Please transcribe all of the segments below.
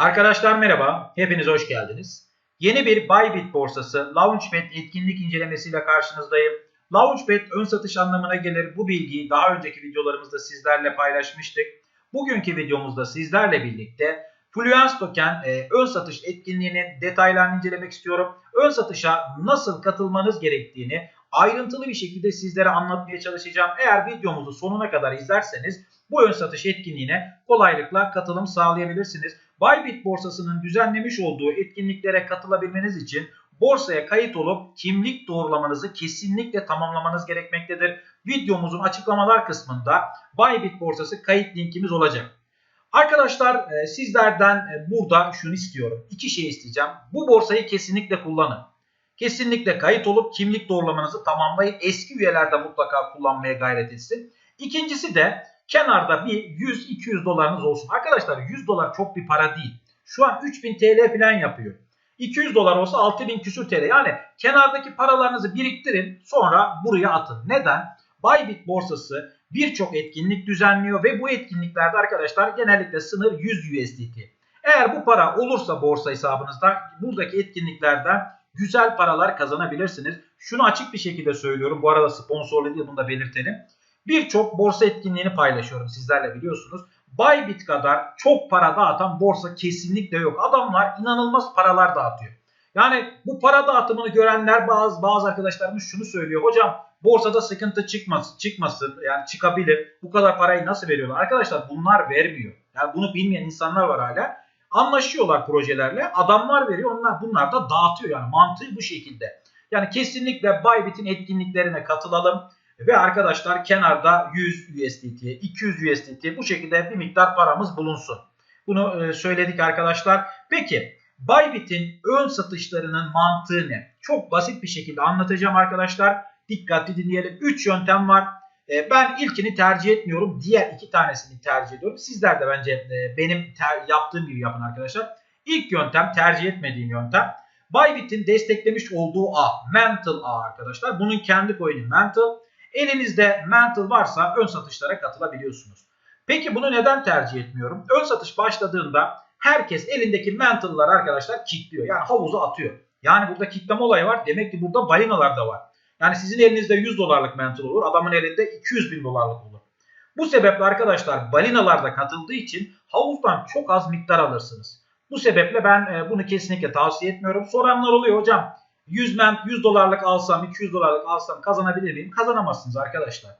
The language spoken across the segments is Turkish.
Arkadaşlar merhaba, hepiniz hoş geldiniz. Yeni bir Bybit borsası Launchpad etkinlik incelemesiyle karşınızdayım. Launchpad ön satış anlamına gelir. Bu bilgiyi daha önceki videolarımızda sizlerle paylaşmıştık. Bugünkü videomuzda sizlerle birlikte Fluence Token e, ön satış etkinliğinin detaylarını incelemek istiyorum. Ön satışa nasıl katılmanız gerektiğini ayrıntılı bir şekilde sizlere anlatmaya çalışacağım. Eğer videomuzu sonuna kadar izlerseniz bu ön satış etkinliğine kolaylıkla katılım sağlayabilirsiniz. Bybit borsasının düzenlemiş olduğu etkinliklere katılabilmeniz için borsaya kayıt olup kimlik doğrulamanızı kesinlikle tamamlamanız gerekmektedir. Videomuzun açıklamalar kısmında Bybit borsası kayıt linkimiz olacak. Arkadaşlar e, sizlerden e, burada şunu istiyorum. İki şey isteyeceğim. Bu borsayı kesinlikle kullanın. Kesinlikle kayıt olup kimlik doğrulamanızı tamamlayın. Eski üyeler de mutlaka kullanmaya gayret etsin. İkincisi de kenarda bir 100-200 dolarınız olsun. Arkadaşlar 100 dolar çok bir para değil. Şu an 3000 TL falan yapıyor. 200 dolar olsa 6000 küsür TL. Yani kenardaki paralarınızı biriktirin sonra buraya atın. Neden? Bybit borsası birçok etkinlik düzenliyor ve bu etkinliklerde arkadaşlar genellikle sınır 100 USDT. Eğer bu para olursa borsa hesabınızda buradaki etkinliklerden güzel paralar kazanabilirsiniz. Şunu açık bir şekilde söylüyorum. Bu arada sponsorlu değil bunu da belirtelim. Birçok borsa etkinliğini paylaşıyorum sizlerle biliyorsunuz. Bybit kadar çok para dağıtan borsa kesinlikle yok. Adamlar inanılmaz paralar dağıtıyor. Yani bu para dağıtımını görenler bazı bazı arkadaşlarımız şunu söylüyor. Hocam borsada sıkıntı çıkmasın, çıkmasın yani çıkabilir. Bu kadar parayı nasıl veriyorlar? Arkadaşlar bunlar vermiyor. Yani bunu bilmeyen insanlar var hala. Anlaşıyorlar projelerle. Adamlar veriyor. Onlar bunlar da dağıtıyor yani. Mantığı bu şekilde. Yani kesinlikle Bybit'in etkinliklerine katılalım. Ve arkadaşlar kenarda 100 USDT, 200 USDT bu şekilde bir miktar paramız bulunsun. Bunu e, söyledik arkadaşlar. Peki Bybit'in ön satışlarının mantığı ne? Çok basit bir şekilde anlatacağım arkadaşlar. Dikkatli dinleyelim. 3 yöntem var. E, ben ilkini tercih etmiyorum. Diğer iki tanesini tercih ediyorum. Sizler de bence e, benim yaptığım gibi yapın arkadaşlar. İlk yöntem tercih etmediğim yöntem. Bybit'in desteklemiş olduğu A. Mental A arkadaşlar. Bunun kendi coin'i Mental. Elinizde Mental varsa ön satışlara katılabiliyorsunuz. Peki bunu neden tercih etmiyorum? Ön satış başladığında herkes elindeki Mental'lar arkadaşlar kilitliyor. Yani havuza atıyor. Yani burada kilitleme olayı var. Demek ki burada balinalar da var. Yani sizin elinizde 100 dolarlık mental olur. Adamın elinde 200 bin dolarlık olur. Bu sebeple arkadaşlar balinalar da katıldığı için havuzdan çok az miktar alırsınız. Bu sebeple ben bunu kesinlikle tavsiye etmiyorum. Soranlar oluyor hocam 100, men, 100 dolarlık alsam 200 dolarlık alsam kazanabilir miyim? Kazanamazsınız arkadaşlar.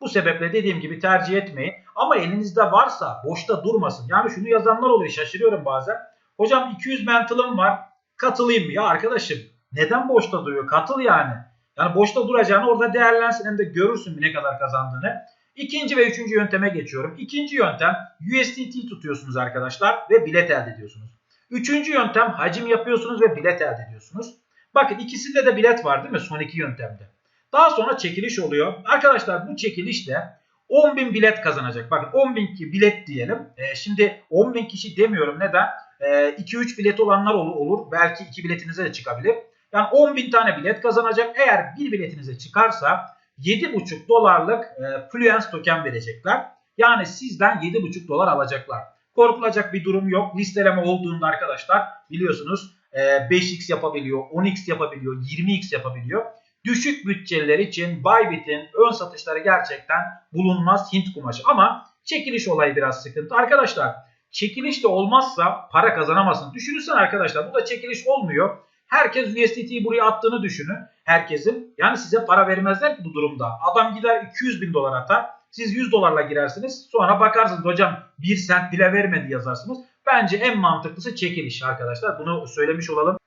Bu sebeple dediğim gibi tercih etmeyin. Ama elinizde varsa boşta durmasın. Yani şunu yazanlar oluyor şaşırıyorum bazen. Hocam 200 mentalım var katılayım mı? Ya arkadaşım neden boşta duruyor? Katıl yani. Yani boşta duracağını orada değerlensin hem de görürsün ne kadar kazandığını. İkinci ve üçüncü yönteme geçiyorum. İkinci yöntem USDT tutuyorsunuz arkadaşlar ve bilet elde ediyorsunuz. Üçüncü yöntem hacim yapıyorsunuz ve bilet elde ediyorsunuz. Bakın ikisinde de bilet var değil mi son iki yöntemde. Daha sonra çekiliş oluyor. Arkadaşlar bu çekilişte 10.000 bilet kazanacak. Bakın 10.000 bilet diyelim. E, şimdi 10.000 kişi demiyorum. Neden? 2-3 e, bilet olanlar olur. Belki 2 biletinize de çıkabilir. Yani 10.000 tane bilet kazanacak. Eğer bir biletinize çıkarsa 7,5 dolarlık e, Fluence token verecekler. Yani sizden 7,5 dolar alacaklar. Korkulacak bir durum yok. Listeleme olduğunda arkadaşlar biliyorsunuz 5x yapabiliyor, 10x yapabiliyor, 20x yapabiliyor. Düşük bütçeler için Bybit'in ön satışları gerçekten bulunmaz Hint kumaşı. Ama çekiliş olayı biraz sıkıntı. Arkadaşlar çekiliş de olmazsa para kazanamazsın. Düşünürsen arkadaşlar bu da çekiliş olmuyor. Herkes USDT'yi buraya attığını düşünün. Herkesin. Yani size para vermezler ki bu durumda. Adam gider 200 bin dolar atar. Siz 100 dolarla girersiniz. Sonra bakarsınız hocam 1 sent bile vermedi yazarsınız. Bence en mantıklısı çekiliş arkadaşlar. Bunu söylemiş olalım.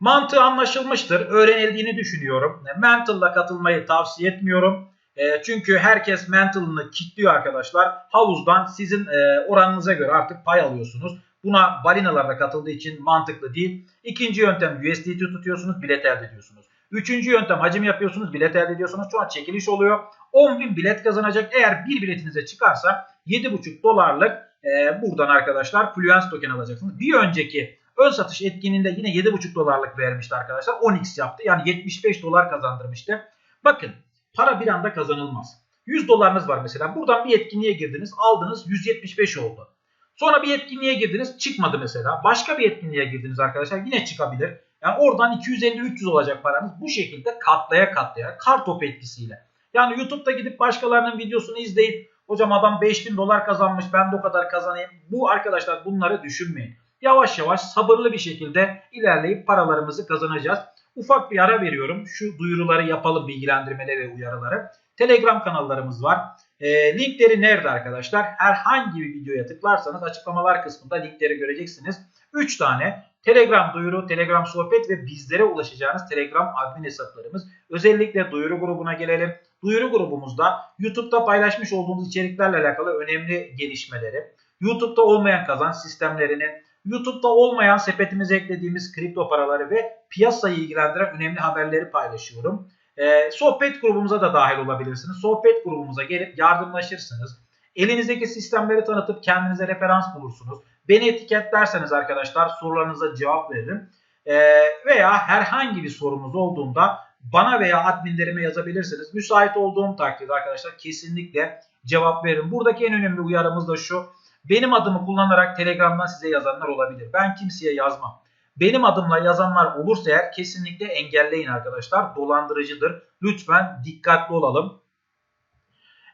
Mantığı anlaşılmıştır. Öğrenildiğini düşünüyorum. Mental'la katılmayı tavsiye etmiyorum. E, çünkü herkes mental'ını kilitliyor arkadaşlar. Havuzdan sizin e, oranınıza göre artık pay alıyorsunuz. Buna balinalarda katıldığı için mantıklı değil. İkinci yöntem USDT tutuyorsunuz, bilet elde ediyorsunuz. Üçüncü yöntem hacim yapıyorsunuz, bilet elde ediyorsunuz. An çekiliş oluyor. 10.000 bilet kazanacak. Eğer bir biletinize çıkarsa 7.5 dolarlık e, buradan arkadaşlar Fluence token alacaksınız. Bir önceki ön satış etkinliğinde yine 7.5 dolarlık vermişti arkadaşlar. 10x yaptı. Yani 75 dolar kazandırmıştı. Bakın para bir anda kazanılmaz. 100 dolarınız var mesela. Buradan bir etkinliğe girdiniz. Aldınız 175 oldu. Sonra bir etkinliğe girdiniz çıkmadı mesela. Başka bir etkinliğe girdiniz arkadaşlar yine çıkabilir. Yani oradan 250-300 olacak paranız. Bu şekilde katlaya katlaya kartop etkisiyle. Yani YouTube'da gidip başkalarının videosunu izleyip hocam adam 5000 dolar kazanmış ben de o kadar kazanayım. Bu arkadaşlar bunları düşünmeyin. Yavaş yavaş sabırlı bir şekilde ilerleyip paralarımızı kazanacağız. Ufak bir ara veriyorum. Şu duyuruları yapalım bilgilendirmeleri ve uyarıları. Telegram kanallarımız var. E, linkleri nerede arkadaşlar? Herhangi bir videoya tıklarsanız açıklamalar kısmında linkleri göreceksiniz. 3 tane Telegram duyuru, Telegram sohbet ve bizlere ulaşacağınız Telegram admin hesaplarımız. Özellikle duyuru grubuna gelelim. Duyuru grubumuzda YouTube'da paylaşmış olduğumuz içeriklerle alakalı önemli gelişmeleri, YouTube'da olmayan kazanç sistemlerini, YouTube'da olmayan sepetimize eklediğimiz kripto paraları ve piyasayı ilgilendiren önemli haberleri paylaşıyorum. Ee, sohbet grubumuza da dahil olabilirsiniz. Sohbet grubumuza gelip yardımlaşırsınız. Elinizdeki sistemleri tanıtıp kendinize referans bulursunuz. Beni etiketlerseniz arkadaşlar sorularınıza cevap veririm. Ee, veya herhangi bir sorunuz olduğunda bana veya adminlerime yazabilirsiniz. Müsait olduğum takdirde arkadaşlar kesinlikle cevap veririm. Buradaki en önemli uyarımız da şu. Benim adımı kullanarak Telegram'dan size yazanlar olabilir. Ben kimseye yazmam. Benim adımla yazanlar olursa eğer kesinlikle engelleyin arkadaşlar. Dolandırıcıdır. Lütfen dikkatli olalım.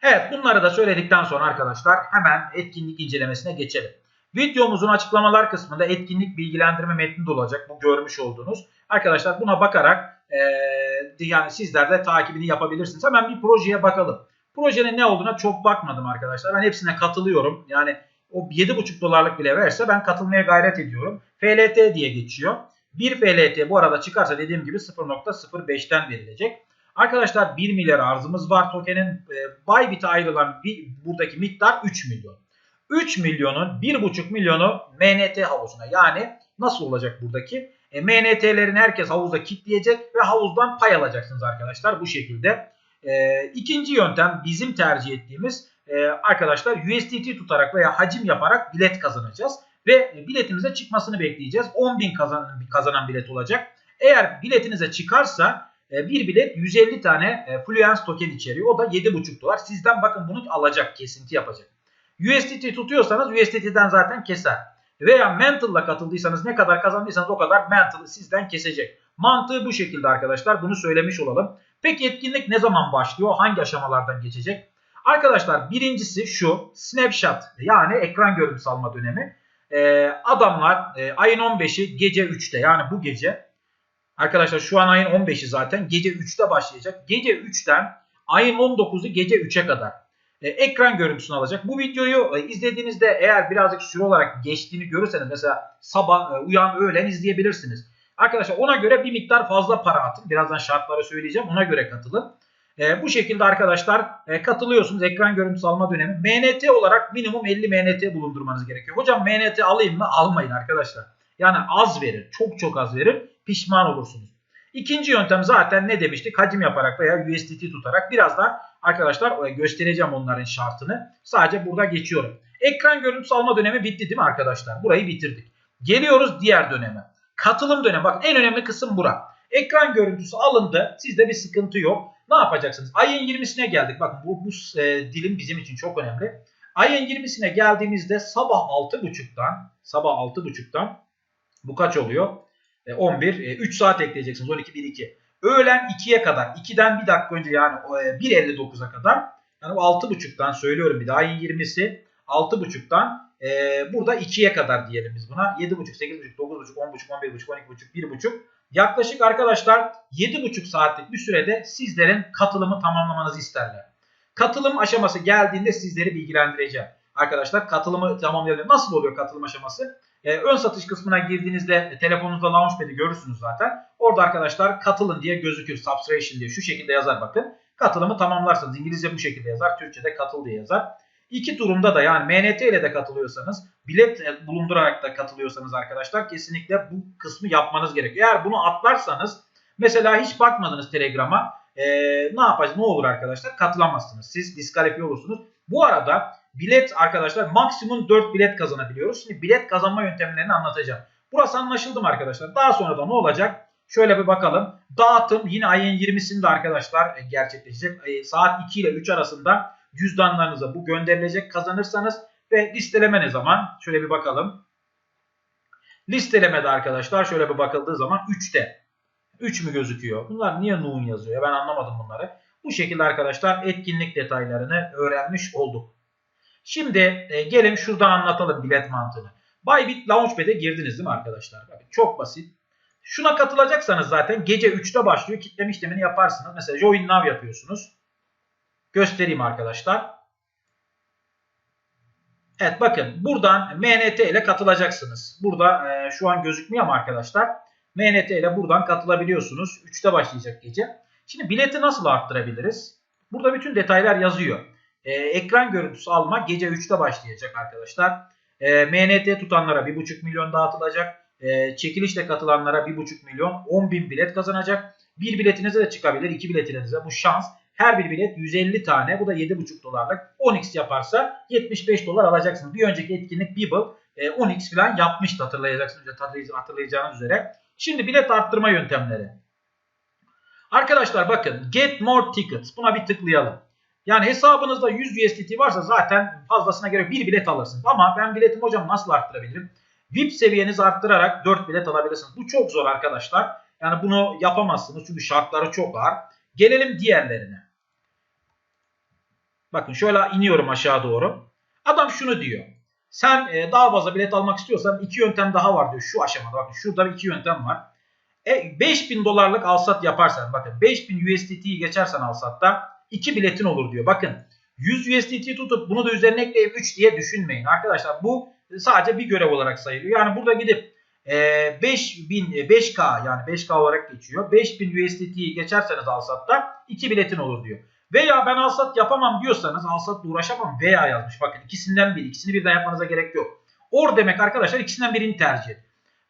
Evet bunları da söyledikten sonra arkadaşlar hemen etkinlik incelemesine geçelim. Videomuzun açıklamalar kısmında etkinlik bilgilendirme metni de olacak. Bu görmüş olduğunuz. Arkadaşlar buna bakarak e, yani sizler de takibini yapabilirsiniz. Hemen bir projeye bakalım. Projenin ne olduğuna çok bakmadım arkadaşlar. Ben hepsine katılıyorum. Yani o 7,5 dolarlık bile verse ben katılmaya gayret ediyorum. FLT diye geçiyor. Bir FLT bu arada çıkarsa dediğim gibi 0.05'ten verilecek. Arkadaşlar 1 milyar arzımız var tokenin. E, Bybit'e ayrılan bir, buradaki miktar 3 milyon. 3 milyonun 1,5 milyonu MNT havuzuna. Yani nasıl olacak buradaki? E, MNT'lerin herkes havuza kitleyecek ve havuzdan pay alacaksınız arkadaşlar bu şekilde. E, ikinci yöntem bizim tercih ettiğimiz e, arkadaşlar USDT tutarak veya hacim yaparak bilet kazanacağız. Ve biletimize çıkmasını bekleyeceğiz. 10.000 kazanan, kazanan bilet olacak. Eğer biletinize çıkarsa e, bir bilet 150 tane e, Fluence token içeriyor. O da 7.5 dolar. Sizden bakın bunu alacak, kesinti yapacak. USDT tutuyorsanız USDT'den zaten keser. Veya Mental'la katıldıysanız ne kadar kazandıysanız o kadar Mental'ı sizden kesecek. Mantığı bu şekilde arkadaşlar. Bunu söylemiş olalım. Peki etkinlik ne zaman başlıyor? Hangi aşamalardan geçecek? Arkadaşlar birincisi şu snapshot yani ekran görüntüsü alma dönemi. Ee, adamlar e, ayın 15'i gece 3'te yani bu gece arkadaşlar şu an ayın 15'i zaten gece 3'te başlayacak. Gece 3'ten ayın 19'u gece 3'e kadar ekran görüntüsünü alacak. Bu videoyu e, izlediğinizde eğer birazcık süre olarak geçtiğini görürseniz mesela sabah, e, uyan, öğlen izleyebilirsiniz. Arkadaşlar ona göre bir miktar fazla para atın. Birazdan şartları söyleyeceğim. Ona göre katılın. E, bu şekilde arkadaşlar e, katılıyorsunuz ekran görüntüsü alma dönemi. MNT olarak minimum 50 MNT bulundurmanız gerekiyor. Hocam MNT alayım mı? Almayın arkadaşlar. Yani az verir. Çok çok az verir. Pişman olursunuz. İkinci yöntem zaten ne demiştik? Hacim yaparak veya USDT tutarak. Birazdan arkadaşlar e, göstereceğim onların şartını. Sadece burada geçiyorum. Ekran görüntüsü alma dönemi bitti değil mi arkadaşlar? Burayı bitirdik. Geliyoruz diğer döneme. Katılım dönemi. Bak en önemli kısım bura. Ekran görüntüsü alındı. Sizde bir sıkıntı yok. Ne yapacaksınız? Ayın 20'sine geldik. Bakın bu, bu e, dilim bizim için çok önemli. Ayın 20'sine geldiğimizde sabah 6.30'dan sabah 6.30'dan bu kaç oluyor? E, 11. E, 3 saat ekleyeceksiniz. 12, 1, 2. Öğlen 2'ye kadar. 2'den bir dakika önce yani e, 1.59'a kadar. Yani bu 6.30'dan söylüyorum bir daha. Ayın 20'si 6.30'dan e, burada 2'ye kadar diyelim biz buna. 7.5, 8.5, 9.5, 10.5, 11.5, 12.5, 1.5 Yaklaşık arkadaşlar 7,5 saatlik bir sürede sizlerin katılımı tamamlamanızı isterler. Katılım aşaması geldiğinde sizleri bilgilendireceğim. Arkadaşlar katılımı tamamlayalım. Nasıl oluyor katılım aşaması? Ee, ön satış kısmına girdiğinizde telefonunuzda Launchpad'i görürsünüz zaten. Orada arkadaşlar katılın diye gözükür. Subscription diye şu şekilde yazar bakın. Katılımı tamamlarsanız İngilizce bu şekilde yazar. Türkçe'de katıl diye yazar. İki durumda da yani MNT ile de katılıyorsanız, bilet bulundurarak da katılıyorsanız arkadaşlar kesinlikle bu kısmı yapmanız gerekiyor. Eğer bunu atlarsanız mesela hiç bakmadınız Telegram'a ee, ne yapacağız? Ne olur arkadaşlar? Katılamazsınız. Siz diskalifiye olursunuz. Bu arada bilet arkadaşlar maksimum 4 bilet kazanabiliyoruz. Şimdi bilet kazanma yöntemlerini anlatacağım. Burası anlaşıldı mı arkadaşlar? Daha sonra da ne olacak? Şöyle bir bakalım. Dağıtım yine ayın 20'sinde arkadaşlar gerçekleşecek. Saat 2 ile 3 arasında cüzdanlarınıza bu gönderilecek. Kazanırsanız Ve listeleme ne zaman? Şöyle bir bakalım. Listelemede arkadaşlar şöyle bir bakıldığı zaman 3'te. 3 mü gözüküyor? Bunlar niye Nu'un yazıyor? Ben anlamadım bunları. Bu şekilde arkadaşlar etkinlik detaylarını öğrenmiş olduk. Şimdi e, gelin şuradan anlatalım bilet mantığını. Bybit Launchpad'e girdiniz değil mi arkadaşlar? Bakın, çok basit. Şuna katılacaksanız zaten gece 3'te başlıyor. Kitleme işlemini yaparsınız. Mesela Join Now yapıyorsunuz. Göstereyim arkadaşlar. Evet bakın buradan MNT ile katılacaksınız. Burada e, şu an gözükmüyor ama arkadaşlar. MNT ile buradan katılabiliyorsunuz. 3'te başlayacak gece. Şimdi bileti nasıl arttırabiliriz? Burada bütün detaylar yazıyor. E, ekran görüntüsü alma gece 3'te başlayacak arkadaşlar. E, MNT tutanlara 1,5 milyon dağıtılacak. E, çekilişle katılanlara 1,5 milyon 10 bin bilet kazanacak. Bir biletinize de çıkabilir. iki biletinize bu şans. Her bir bilet 150 tane. Bu da 7,5 dolarlık. 10x yaparsa 75 dolar alacaksınız. Bir önceki etkinlik Bibble e, 10x falan yapmıştı hatırlayacaksınız. Hatırlayacağınız üzere. Şimdi bilet arttırma yöntemleri. Arkadaşlar bakın Get More Tickets. Buna bir tıklayalım. Yani hesabınızda 100 USDT varsa zaten fazlasına göre bir bilet alırsınız. Ama ben biletimi hocam nasıl arttırabilirim? VIP seviyenizi arttırarak 4 bilet alabilirsiniz. Bu çok zor arkadaşlar. Yani bunu yapamazsınız çünkü şartları çok ağır. Gelelim diğerlerine. Bakın şöyle iniyorum aşağı doğru. Adam şunu diyor. Sen e, daha fazla bilet almak istiyorsan iki yöntem daha var diyor şu aşamada. Bakın şurada iki yöntem var. E, 5000 dolarlık alsat yaparsan bakın 5000 USDT'yi geçersen alsatta 2 biletin olur diyor. Bakın 100 USDT tutup bunu da üzerine ekleyip 3 diye düşünmeyin. Arkadaşlar bu sadece bir görev olarak sayılıyor. Yani burada gidip e, 5000 5K yani 5K olarak geçiyor. 5000 USDT'yi geçerseniz alsatta 2 biletin olur diyor. Veya ben alsat yapamam diyorsanız alsatla uğraşamam veya yazmış. Bakın ikisinden biri. ikisini birden yapmanıza gerek yok. Or demek arkadaşlar ikisinden birini tercih et.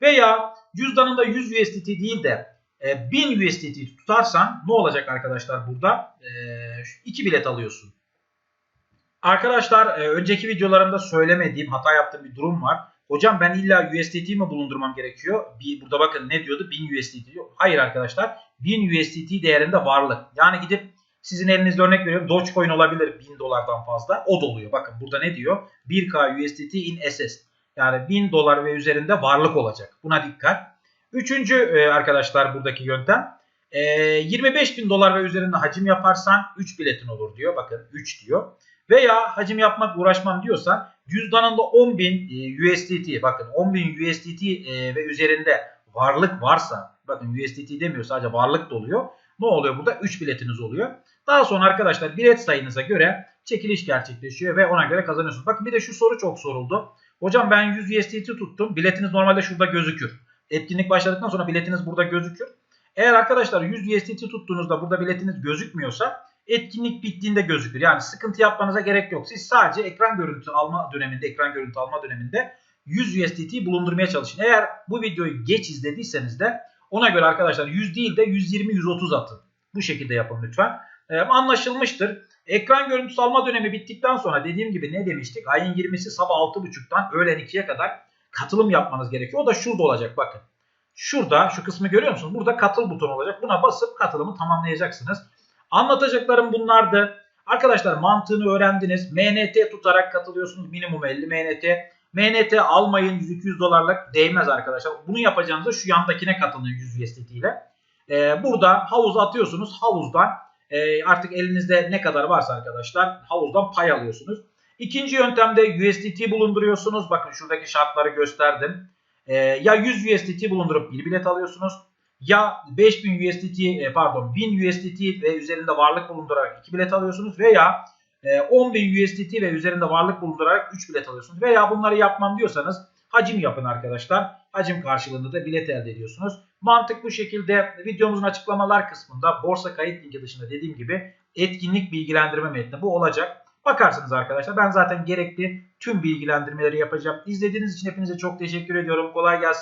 Veya cüzdanında 100 USDT değil de e, 1000 USDT tutarsan ne olacak arkadaşlar burada? E, 2 bilet alıyorsun. Arkadaşlar e, önceki videolarımda söylemediğim hata yaptığım bir durum var. Hocam ben illa USDT mi bulundurmam gerekiyor? Bir, burada bakın ne diyordu? 1000 USDT diyor. Hayır arkadaşlar 1000 USDT değerinde varlık. Yani gidip sizin elinizde örnek veriyorum Dogecoin olabilir 1000 dolardan fazla. O doluyor. Bakın burada ne diyor? 1K USDT in SS. Yani 1000 dolar ve üzerinde varlık olacak. Buna dikkat. Üçüncü e, arkadaşlar buradaki yöntem. E, 25 bin dolar ve üzerinde hacim yaparsan 3 biletin olur diyor. Bakın 3 diyor. Veya hacim yapmak uğraşmam diyorsan cüzdanında 10 bin e, USDT bakın 10 bin USDT e, ve üzerinde varlık varsa bakın USDT demiyor sadece varlık da oluyor. Ne oluyor burada? 3 biletiniz oluyor. Daha sonra arkadaşlar bilet sayınıza göre çekiliş gerçekleşiyor ve ona göre kazanıyorsunuz. Bakın bir de şu soru çok soruldu. Hocam ben 100 USDT tuttum. Biletiniz normalde şurada gözükür. Etkinlik başladıktan sonra biletiniz burada gözükür. Eğer arkadaşlar 100 USDT tuttuğunuzda burada biletiniz gözükmüyorsa etkinlik bittiğinde gözükür. Yani sıkıntı yapmanıza gerek yok. Siz sadece ekran görüntü alma döneminde, ekran görüntü alma döneminde 100 USDT bulundurmaya çalışın. Eğer bu videoyu geç izlediyseniz de ona göre arkadaşlar 100 değil de 120-130 atın. Bu şekilde yapın lütfen. Ee, anlaşılmıştır. Ekran görüntüsü alma dönemi bittikten sonra dediğim gibi ne demiştik? Ayın 20'si sabah 6.30'dan öğlen 2'ye kadar katılım yapmanız gerekiyor. O da şurada olacak bakın. Şurada şu kısmı görüyor musunuz? Burada katıl butonu olacak. Buna basıp katılımı tamamlayacaksınız. Anlatacaklarım bunlardı. Arkadaşlar mantığını öğrendiniz. MNT tutarak katılıyorsunuz. Minimum 50 MNT. MNT almayın 100-200 dolarlık değmez arkadaşlar. Bunu yapacağınızda şu yandakine katılın 100 USDT ile. Ee, burada havuz atıyorsunuz. Havuzdan e, artık elinizde ne kadar varsa arkadaşlar havuzdan pay alıyorsunuz. İkinci yöntemde USDT bulunduruyorsunuz. Bakın şuradaki şartları gösterdim. Ee, ya 100 USDT bulundurup bir bilet alıyorsunuz. Ya 5000 USDT e, pardon 1000 USDT ve üzerinde varlık bulundurarak 2 bilet alıyorsunuz. Veya e, 10.000 USDT ve üzerinde varlık bulundurarak 3 bilet alıyorsunuz. Veya bunları yapmam diyorsanız hacim yapın arkadaşlar. Hacim karşılığında da bilet elde ediyorsunuz. Mantık bu şekilde. Videomuzun açıklamalar kısmında borsa kayıt linki dışında dediğim gibi etkinlik bilgilendirme metni bu olacak. Bakarsınız arkadaşlar. Ben zaten gerekli tüm bilgilendirmeleri yapacağım. İzlediğiniz için hepinize çok teşekkür ediyorum. Kolay gelsin.